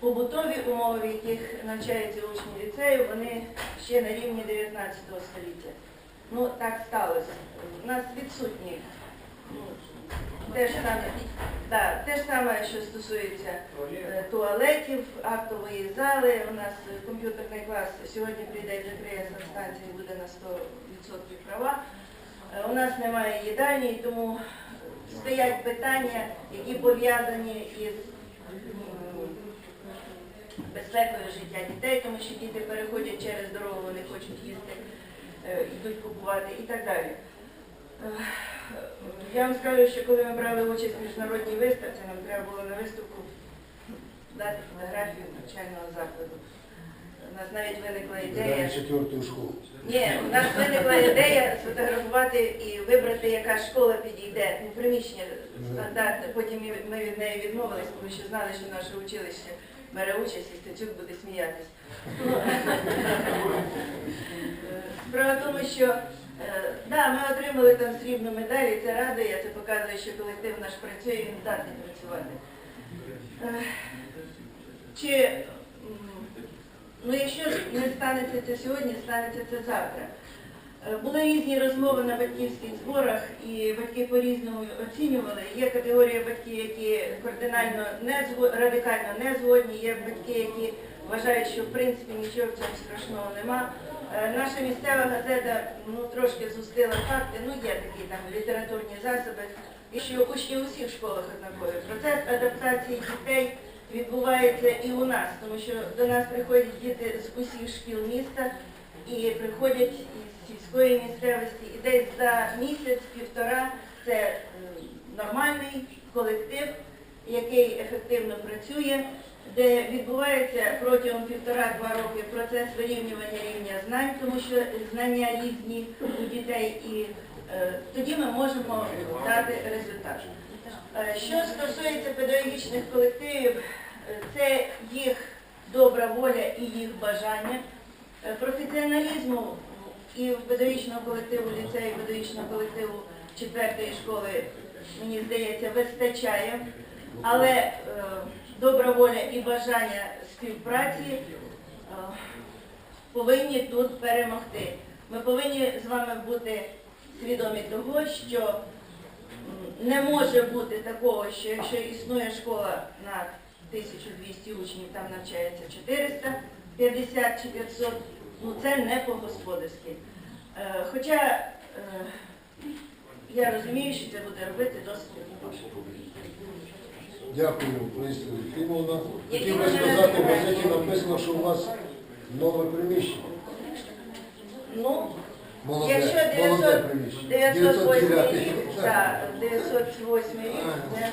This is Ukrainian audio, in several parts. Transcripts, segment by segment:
побутові умови, в яких навчаються учні ліцею, вони ще на рівні 19 століття. Ну, так сталося. У нас відсутні ну, те ж саме, да, те ж саме, що стосується е, туалетів, актової зали. У нас комп'ютерний клас сьогодні прийде закриє станції буде на 100% права. Е, У нас немає їдальні, тому стоять питання, які пов'язані із безпекою життя дітей, тому що діти переходять через дорогу, вони хочуть їсти, е, йдуть купувати і так далі. Е, Я вам скажу, що коли ми брали участь в міжнародній виставці, нам треба було на виставку дати фотографію навчального закладу. У нас навіть виникла ідея. Четверту школу. Ні, у нас виникла ідея сфотографувати і вибрати, яка школа підійде. Ну, приміщення стандартне. Потім ми- ми від неї відмовились, тому що знали, що наше училище бере участь і Стецюк буде сміятись. Справа в тому, що е, ми отримали там срібну медаль, і це радує, це показує, що колектив наш працює, і він здатний працювати. Е, Чи Ну, якщо не станеться це сьогодні, станеться це завтра. Е, Були різні розмови на батьківських зборах, і батьки по-різному оцінювали. Є категорія батьків, які кардинально не зго- радикально не згодні, є батьки, які вважають, що в принципі нічого в цьому страшного нема. Е, Наша місцева газета ну, трошки зустила факти, ну є такі там літературні засоби, і що учні у всіх школах однакові. Процес адаптації дітей відбувається і у нас, тому що до нас приходять діти з усіх шкіл міста і приходять сільської місцевості. І десь за місяць-півтора це нормальний колектив, який ефективно працює, де відбувається протягом півтора-два роки процес вирівнювання рівня знань, тому що знання різні у дітей, і е, тоді ми можемо дати результат. Е, Що стосується педагогічних колективів, е, це їх добра воля і їх бажання. Е, Професіоналізму і в педагогічного колективу ліцею, педагогічного колективу четвертої школи, мені здається, вистачає. Але е, добра воля і бажання співпраці е, повинні тут перемогти. Ми повинні з вами бути свідомі того, що не може бути такого, що якщо існує школа на 1200 учнів, там навчається 450 чи 500, ну це не по-господарськи. Е, Хоча е, я розумію, що це буде робити досить важко. Дякую, Лариса Єфімовна. Які Хотів би сказати, в газеті написано, що у вас нове приміщення. Ну, Молоде, якщо молоде 900, приміщення. 908 909. рік, так, 908 рік, це,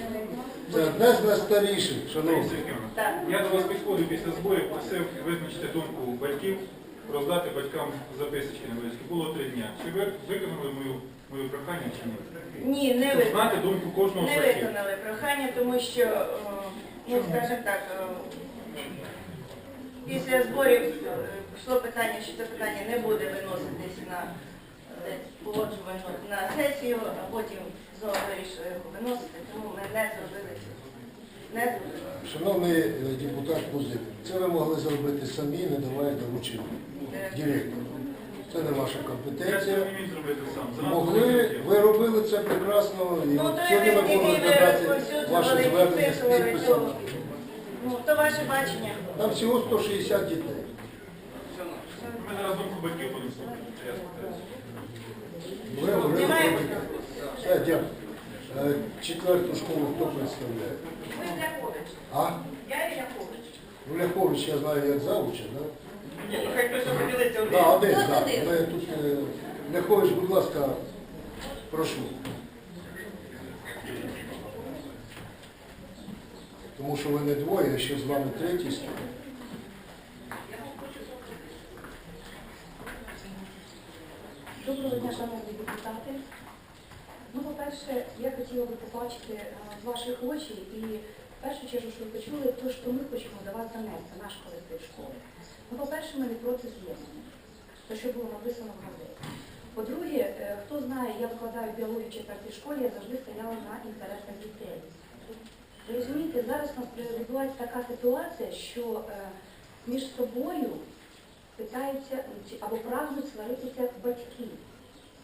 Це одне з найстаріших, шановні. так. Я до вас підходив після зборів, просив визначити думку батьків, роздати батькам записочки на невеличкі. Було три дня. Чи ви виконали мою, мою прохання чи ні? Ні, не Щоб виконали. знати думку кожного Не батьків. виконали прохання, тому що, о, ну скажімо так, о, після зборів е, пішло питання, що це питання не буде виноситись на е, погоджувальну на сесію, а потім знову вирішили його виносити, тому ми не зробили цього. Не зробили. Шановний е, депутат Кузик, це ви могли зробити самі, не давая доручення Директору. Це не ваша компетенція. Могли, ви робили це прекрасно, і Ну, сьогодні ми будемо розглядати ваше звернення з підписом. Ну, то ваше бачення. Там всього 160 дітей. Ми зараз думку батьків будемо слухати. Ви говорили про. Все, дякую. Е, Четверту школу хто представляє? Ви Ляхович. А? Я Ляхович. Ну, Ляхович, я знаю, як завуча, да? Ні, ну хай хтось оприділиться один. Да, один, так. Ми тут, е, Ляхович, будь ласка, прошу. Тому що ви не двоє, а ще з вами третій стоїть. Доброго дня, шановні депутати. Ну, по-перше, я хотіла би побачити е, ваших очі і в першу чергу, щоб ви почули, то, що ми хочемо до вас донести, наш колектив школи. Ну, по-перше, ми не проти з'єднання, те, що було написано в газеті. По-друге, е, хто знає, я викладаю біологію в четвертій школі, я завжди стояла на інтересах дітей. Ви розумієте, зараз у нас відбувається така ситуація, що е, між собою питаються або прагнуть сваритися батьки.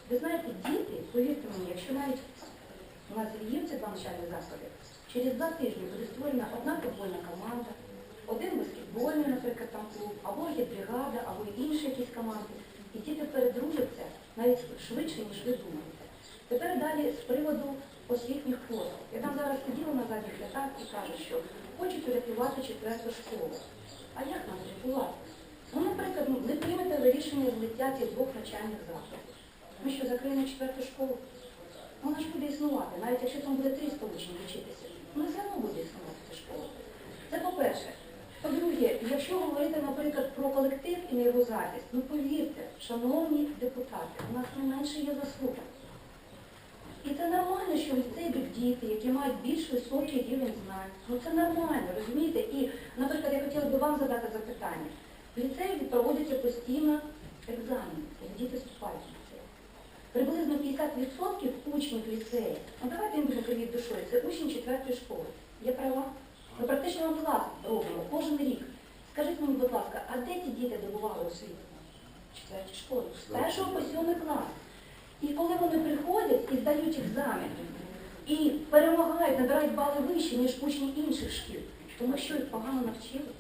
Ви знаєте, діти, повірте мені, якщо навіть у нас є ці два навчальні заклади, через два тижні буде створена одна футбольна команда, один баскетбольний, наприклад, там клуб, або є бригада, або інші якісь команди. І діти передружаться навіть швидше, ніж ви думаєте. Тепер далі з приводу освітніх послуг. Я там зараз сиділа на задніх рядах і кажу, що хочуть врятувати четверту школу. А як нам врятувати? Ну, наприклад, ну, не приймете ви рішення злиття цих двох навчальних закладів. Ми що, закриємо четверту школу? Вона ж буде існувати, навіть якщо там буде 300 учнів вчитися, вона все одно буде існувати ця школа. Це по-перше. По-друге, якщо говорити, наприклад, про колектив і на його захист, ну повірте, шановні депутати, у нас не менше є заслуга. І це нормально, що в ліцеї йдуть діти, які мають більш високий рівень знань. Ну це нормально, розумієте? І, наприклад, я хотіла би вам задати запитання. В ліцеї проводяться постійно екзамени, як діти вступають ліцей. Приблизно 50% учнів ліцею, ну давайте їм будемо привіт душою, це учні четвертої школи. Я права? Ми практично клас робимо кожен рік. Скажіть мені, будь ласка, а де ті діти добували освіту? Четвертій школі. З першого по сьомий клас. І коли вони приходять і здають екзамен, і перемагають, набирають бали вище, ніж учні інших шкіл, то ми що їх погано навчили?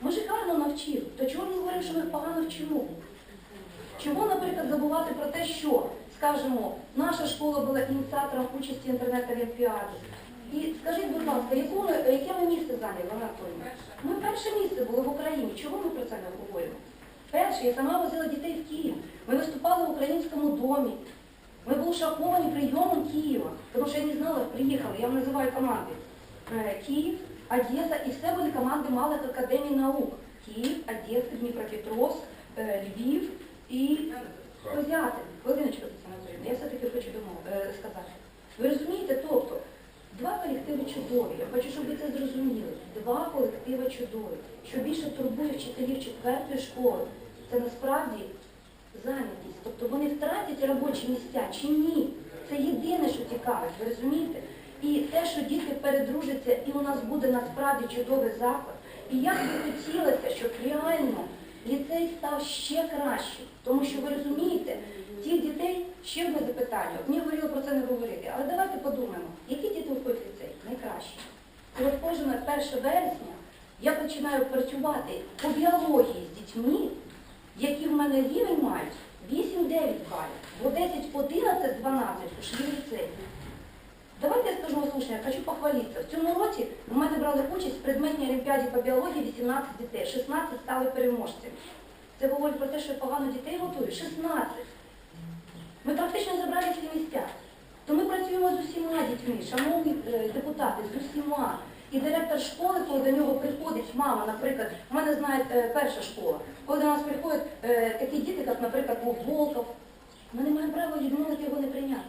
Ми ж гарно навчили. То чого ми говоримо, що ми їх погано вчимо? Чому, наприклад, забувати про те, що, скажімо, наша школа була ініціатором участі інтернет-олімпіади. І скажіть, будь ласка, яку яке ми місце зайняли, Вона Анатолійовна? Ми перше місце були в Україні. Чого ми про це не говоримо? Перше, я сама возила дітей в Київ. Ми виступали в українському домі. Ми були шоковані прийомом Києва, тому що я не знала, приїхали, я називаю команди. Е, Київ, Одеса, і все були команди малих академій наук. Київ, Одеса, Дніпропетровськ, е, Львів і Козятин. Хвилиночку, Тетяна я все-таки хочу е, сказати. Ви розумієте, тобто, два колективи чудові. Я хочу, щоб ви це зрозуміли. Два колективи чудові. Що більше турбує вчителів четвертої школи, це насправді зайнятість. Тобто вони втратять робочі місця чи ні? Це єдине, що цікавить, ви розумієте? І те, що діти передружаться, і у нас буде насправді чудовий заклад. І як би хотілося, щоб реально ліцей став ще кращим. Тому що ви розумієте, тих дітей ще одне запитання. Мені говорили про це не говорити. Але давайте подумаємо, які діти виходять в ліцей? Найкращі. І от кожне 1 вересня я починаю працювати по біології з дітьми, які в мене рівень мають 8-9 балів, бо 10, 11, 12 пішли в ліцей. Давайте я скажу слушне, я хочу похвалитися. В цьому році в мене брали участь в предметній олімпіаді по біології 18 дітей, 16 стали переможцями. Це говорить про те, що я погано дітей готую. 16. Ми практично забрали всі місця. То ми працюємо з усіма дітьми, шановні е, депутати, з усіма. І директор школи, коли до нього приходить мама, наприклад, в мене знає е, перша школа, коли до нас приходять е, такі діти, як, наприклад, був Волков, ми не маємо права відмовити його не прийняти.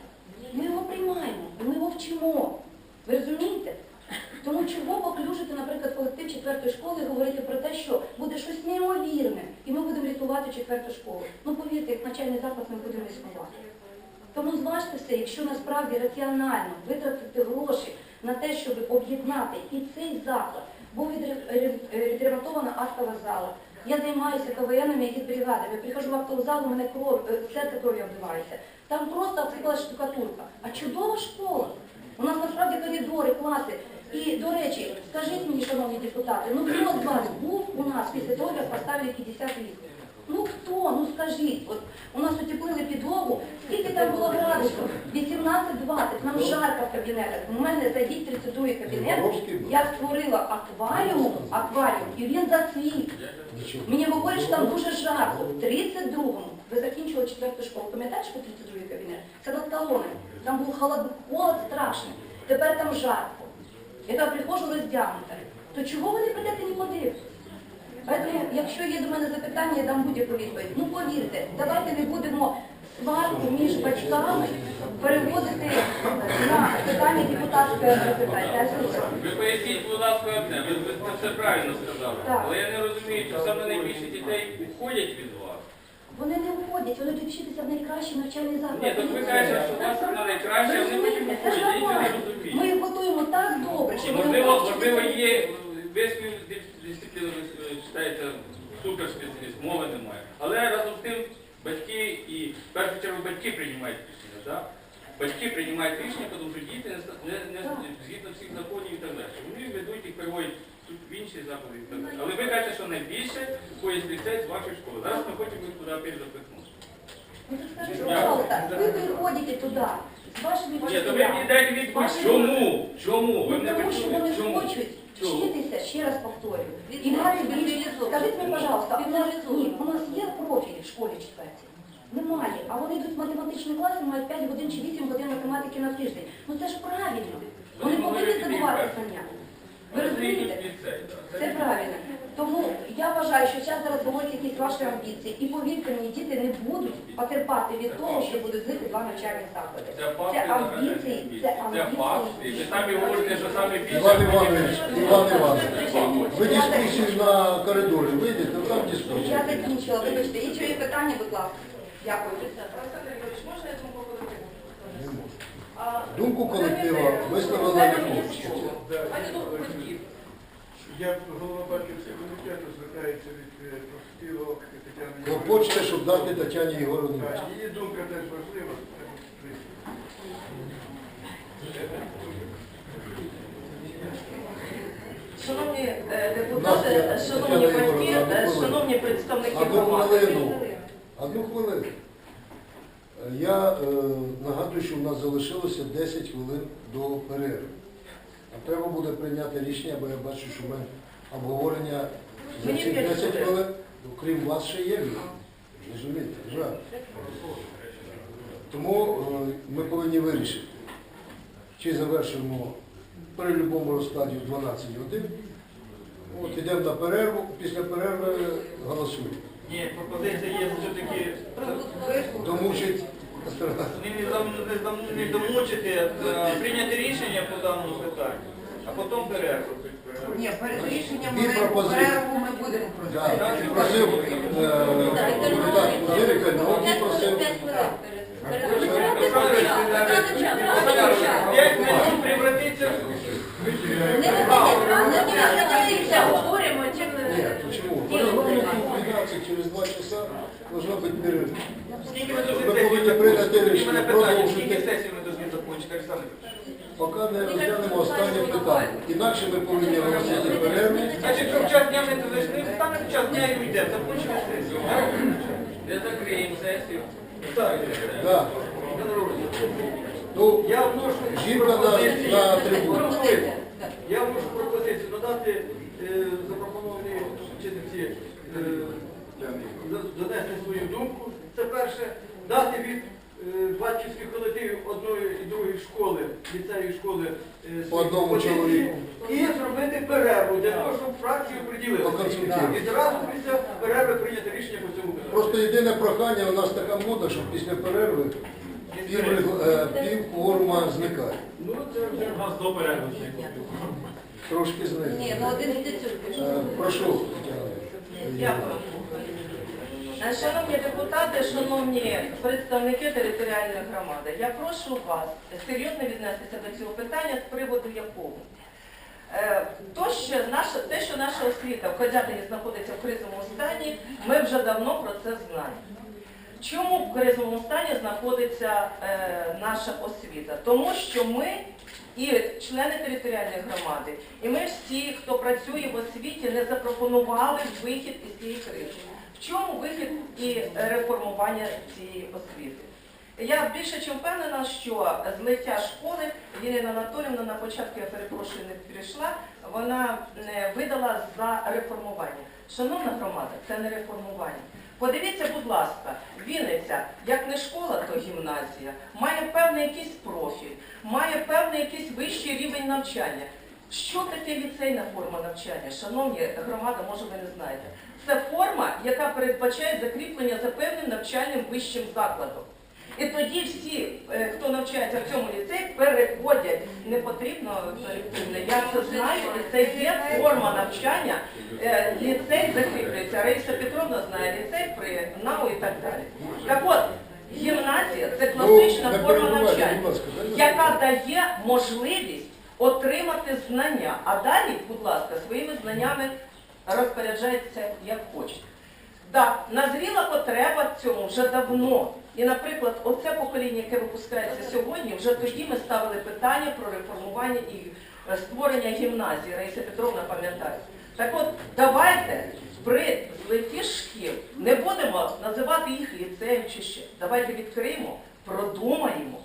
Ми його приймаємо, ми його. Ви розумієте? Тому чого поклюжити, наприклад, колектив четвертої школи і говорити про те, що буде щось неймовірне, і ми будемо рятувати четверту школу. Ну повірте, як навчальний заклад ми будемо існувати. Тому зважте все, якщо насправді раціонально витратити гроші на те, щоб об'єднати і цей заклад, був відремонтована актова зала. Я займаюся КВНами, з бригадами. Приходжу в актову залу, мене кров, е, серце кров'ю обливається. Там просто обсипалась штукатурка. А чудова школа. У нас насправді коридори, класи. І, до речі, скажіть мені, шановні депутати, ну хто з вас був у нас після того, як поставили 50 літрів? Ну хто? Ну скажіть, от у нас утеплили підлогу, скільки там було градусів? 18-20, нам жарко в кабінетах. У мене зайдіть 32 кабінет, я створила акваріум, акваріум, і він зацвіт. Мені говорять, що там дуже жарко. В 32-му ви закінчили четверту школу. Пам'ятаєш, що 32-й кабінет? Це над колонами. Там був холод, холод страшний. Тепер там жарко. Я там приходжу роздягнута. То чого ви не прийдете подивитися? Тому, якщо є до мене запитання, я дам будь-яку відповідь. Ну повірте, давайте не будемо сварку між батьками переводити на питання депутатської запитання. Ви поясніть, будь ласка, одне, ви, ви це все правильно сказали. Так. Але я не розумію, чи саме найбільше дітей уходять від вас. Вони не виходять, вони йдуть вчитися в найкращі навчальні заклади. Ні, то ви кажете, що у вас на найкраще, а вони потім це ж нічого не нормально. Ми їх готуємо так добре, що вони можливо, хочуть можливо, є весь дисципліна читається суперспеціаліст, мови немає. Але разом з тим батьки і в першу чергу батьки приймають рішення. Да? Батьки приймають рішення, тому що діти не, не, не згідно всіх законів і так далі. Вони ведуть їх переводять тут в інші заклади і так далі. Але ви кажете, що найбільше поїзд ліцей з вашої школи. Зараз ми хочемо їх туди опять запихнути. Ну, так пожалуйста, ви приходите туди з вашими Ні, то ви вчителями. дайте відповідь, чому? Чому? Ви Ну, мене тому що вони почули? Чому? хочуть Чому? вчитися, ще раз повторюю. І мати більше. Скажіть мені, пожалуйста, у нас, ні, у нас є профіль в школі четвертій? Немає. А вони йдуть в математичний клас і мають 5 годин чи 8 годин математики на тиждень. Ну це ж правильно. Вони Вони повинні говорять, здобувати знання. Ви розумієте? Це правильно. Тому я вважаю, що зараз зараз говорять якісь ваші амбіції. І повірте мені, діти не будуть потерпати від того, що будуть жити два навчальні заклади. Це амбіції, це. І ви самі говорите, що саме більше. Іван Іванович, Іван Іванович, ви дискусію на коридорі вийдете, там Я закінчила, вибачте. Інші є питання, будь ласка. Дякую. Олександр Ігорович, можна я думку колективу? Думку колектива висловила Дайте не мені хоче. слово. А не думку батьків. Я голова батьківського комітету звертається від е, профспілок Тетяни хочете, щоб дати Тетяні Єгоровні. Так, Її думка теж важлива. Шановні е, депутати, шановні батьки, шановні представники Одну хвилину. Одну хвилину. Е, Я е, нагадую, що в нас залишилося 10 хвилин до перерви. А треба буде прийняти рішення, бо я бачу, що мене обговорення за ці 10 хвилин. хвилин. Крім вас ще є. Розумієте? Жаль. Тому е, ми повинні вирішити, чи завершимо при будь-якому розкладі в 12 годин. От йдемо на перерву, після перерви голосуємо. Ні, пропозиція є все-таки Домучить не, домучити, а прийняти рішення по даному питанню, а потім перерву. Ні, перед рішенням Дві перерву ми будемо Да, просити. просив е, депутат Кузирика, народний просив. П'ять хвилин превратиться Говоримо, чим Нет, почему? По регламенту 12 через 2 часа должна быть перерыв. Скільки ми Ви повинні повинні прийняти Скільки рішення, мене питання, скільки продовжити, сесій ми повинні закінчити, Олександр? Поки не розглянемо останнє питання. Інакше ми повинні оголосити перерву. Значить, якщо в час дня ми не зайшли, стане в час дня і уйдемо, закінчимо сесію. Де закриємо сесію? Так. Да. Ну, Я вношу жінка на, пропозицію. на трибуну. Я вношу пропозицію надати е, запропоновані вчительці е, донести свою думку. Це перше, дати від батьківських колективів одної і другої школи, ліцею школи е, одному чоловіку. І зробити перерву для того, щоб приділилися. Поконсультуємо. І зразу після перерви прийняти рішення по цьому питанню. Просто єдине прохання, у нас така мода, що після перерви пів, регл- е, пів кворума зникає. Ну, це вже У нас до перерви. Трошки знизу. Ні, ну один з Е, Прошу. Тетяна. Дякую. Шановні депутати, шановні представники територіальної громади, я прошу вас серйозно віднестися до цього питання з приводу якого. Е, То, що наша, те, що наша освіта в Козятині знаходиться в кризовому стані, ми вже давно про це знаємо. Чому в кризовому стані знаходиться е, наша освіта? Тому що ми і члени територіальної громади, і ми всі, хто працює в освіті, не запропонували вихід із цієї кризи. Чому вихід і реформування цієї освіти? Я більше чим впевнена, що злиття школи Єлена Анатолівна на початку, я перепрошую, не прийшла, вона е, видала за реформування. Шановна громада, це не реформування. Подивіться, будь ласка, Вінниця, як не школа, то гімназія, має певний якийсь профіль, має певний якийсь вищий рівень навчання. Що таке ліцейна форма навчання? Шановні громада, може ви не знаєте. Це форма, яка передбачає закріплення за певним навчальним вищим закладом. І тоді всі, е, хто навчається в цьому ліцеї, переходять. Не потрібно колективне. Я це знаю, це є форма навчання. Е, Ліцей закріплюється. Раїса Петровна знає ліцей при НАУ і так далі. Так от, гімназія це класична Ну, форма навчання, яка дає можливість отримати знання. А далі, будь ласка, своїми знаннями розпоряджається як хочете. Так, назріла потреба в цьому вже давно. І, наприклад, оце покоління, яке випускається сьогодні, вже тоді ми ставили питання про реформування і створення гімназії. Раїса Петровна пам'ятає. Так от, давайте при злитті шкіл не будемо називати їх ліцеєм чи ще. Давайте відкриємо, продумаємо,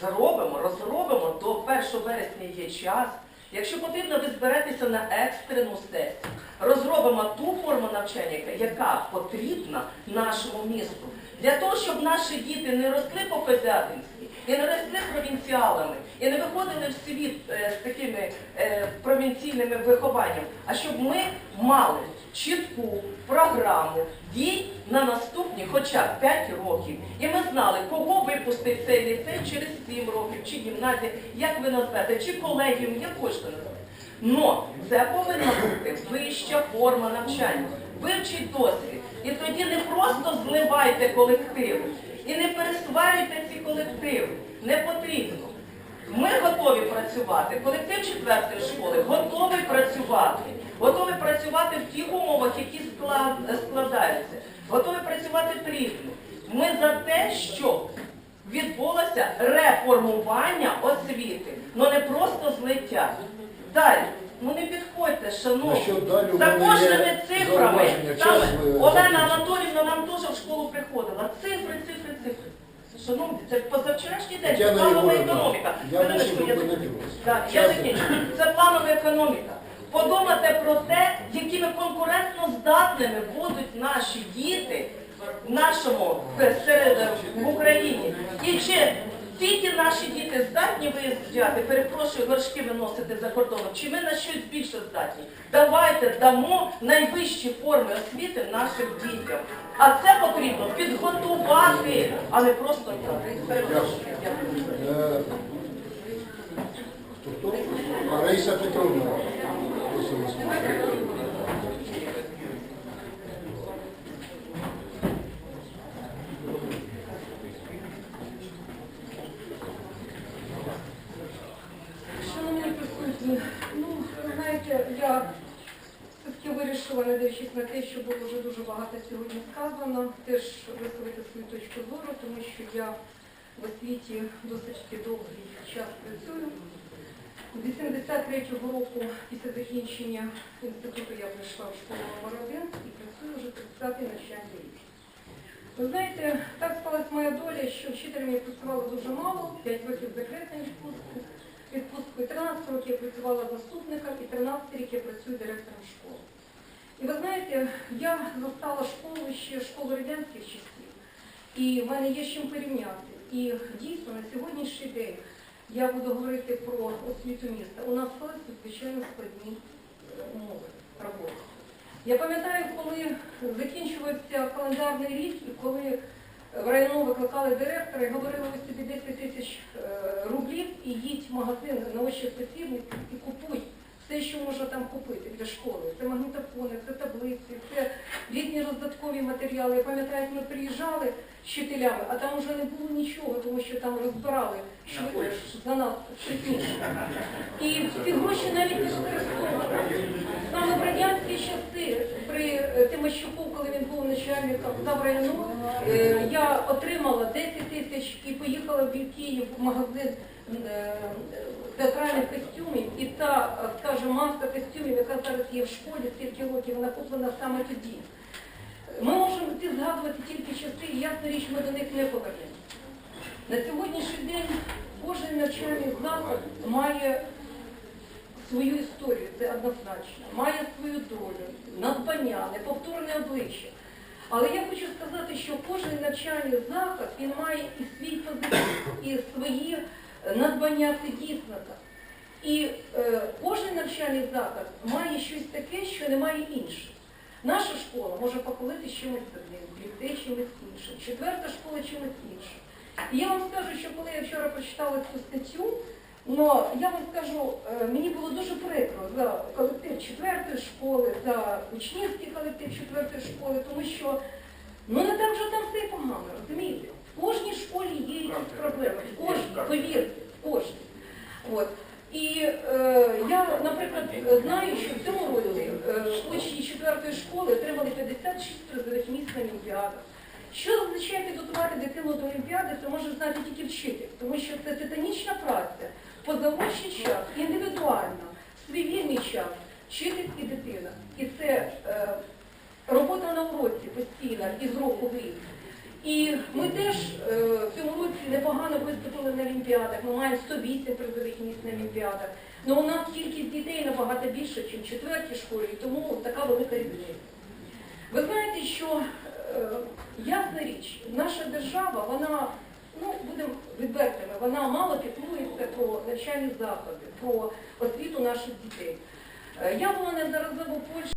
зробимо, розробимо. До 1 вересня є час. Якщо потрібно, ви зберетеся на екстрену сесію. Розробимо ту форму навчання, яка- потрібна нашому місту. Для того, щоб наші діти не росли по Козятинськи і не росли провінціалами, і не виходили в світ е, з такими е, провінційними вихованням, а щоб ми мали чітку програму дій на наступні хоча б 5 років. І ми знали, кого випустить цей ліцей через 7 років, чи гімназія, як ви назвете, чи колегіум, як хочете назвати. Но це повинна бути вища форма навчання. Вивчіть досвід. І тоді не просто зливайте колективи і не пересварюйте ці колективи. Не потрібно. Ми готові працювати. Колектив четвертої школи готовий працювати. Готовий працювати в тих умовах, які складаються. Готові працювати плідно. Ми за те, щоб відбулося реформування освіти, ну не просто злиття. Далі, ну не підходьте, шановні. Що За кожними цифрами. Там Олена. Анатолівна нам теж в школу приходила. Цифри, цифри, цифри. Шановні, це позавчорашній день, це планова економіка. я закінчу. Це планова економіка. Подумайте про те, якими конкурентно здатними будуть наші діти в нашому в Україні. І чи тільки наші діти здатні виїжджати, перепрошую, горшки виносити за кордоном, чи ми на щось більше здатні? Давайте дамо найвищі форми освіти нашим дітям. А це потрібно підготувати, а не просто. Перепрошую. Е, Раїса Петровна. Не дивлячись на те, що було вже дуже багато сьогодні сказано, теж висловити свою точку зору, тому що я в освіті досить довгий час працюю. З 83-го року після закінчення інституту я прийшла в школу номер 1 і працюю вже 30-й навчальний рік. Ви знаєте, так склалась моя доля, що вчителем я працювала дуже мало, 5 років декретної відпустки, відпустку, і 13 років я працювала заступником, і 13 років я працюю директором школи. І ви знаєте, я застала школу ще школу радянських часів, і в мене є з чим порівняти. І дійсно на сьогоднішній день я буду говорити про освіту міста. У нас склались надзвичайно складні е, умови роботи. Я пам'ятаю, коли закінчувався календарний рік, і коли в району викликали директора і говорили, ось тобі 10 тисяч е, рублів і їдь в магазин на очі працівників і купуй все, що можна там купити для школи. Це магнітофони, це таблиці, це різні роздаткові матеріали. Я пам'ятаю, як ми приїжджали з вчителями, а там вже не було нічого, тому що там розбирали швидко за нас швидше. І ці гроші навіть не використовували. Саме в радянські часи при е, Тимощуку, коли він був начальником заврайону, е, я отримала 10 тисяч і поїхала в Київ в магазин е, театральних костюмів. І та, е, скажімо, маска костюмів, яка зараз є в школі, стільки років, вона куплена саме тоді. Ми можемо ці згадувати тільки часи, і ясна річ, ми до них не повернемо. На сьогоднішній день кожен навчальний заклад має свою історію, це однозначно, має свою долю, надбання, неповторне обличчя. Але я хочу сказати, що кожен навчальний заклад він має і свій позитив, і свої е, надбання, так. І е, кожен навчальний заклад має щось таке, що немає інших. Наша школа може похвалити чимось одним, ліцей чимось іншим, четверта школа чимось іншим. І я вам скажу, що коли я вчора прочитала цю статтю, но я вам скажу, е, мені було дуже прикро за колектив четвертої школи, за учнівський колектив четвертої школи, тому що ну не так вже там все погано, розумієте? В кожній школі є якісь проблеми, в кожній, повірте, в кожній. От. І е, я, наприклад, знаю, що в цьому році е, учні четвертої школи отримали 56 призових місць на Олімпіадах. Що означає підготувати дитину до Олімпіади, це може знати тільки вчитель, тому що це титанічна праця, позаурочний час, індивідуальна, свій вільний час, вчитель і дитина. І це е, робота на уроці постійна, із року в рік. І ми теж е, в цьому році непогано виступили на Олімпіадах. Ми маємо 108 призових місць на Олімпіадах. Але у нас кількість дітей набагато більше, ніж в четвертій школі, тому така велика різниця. Ви знаєте, що е, ясна річ, наша держава, вона, ну будемо відвертими, вона мало піклується про навчальні заклади, про освіту наших дітей. Е, Я була неодноразово в Польщі.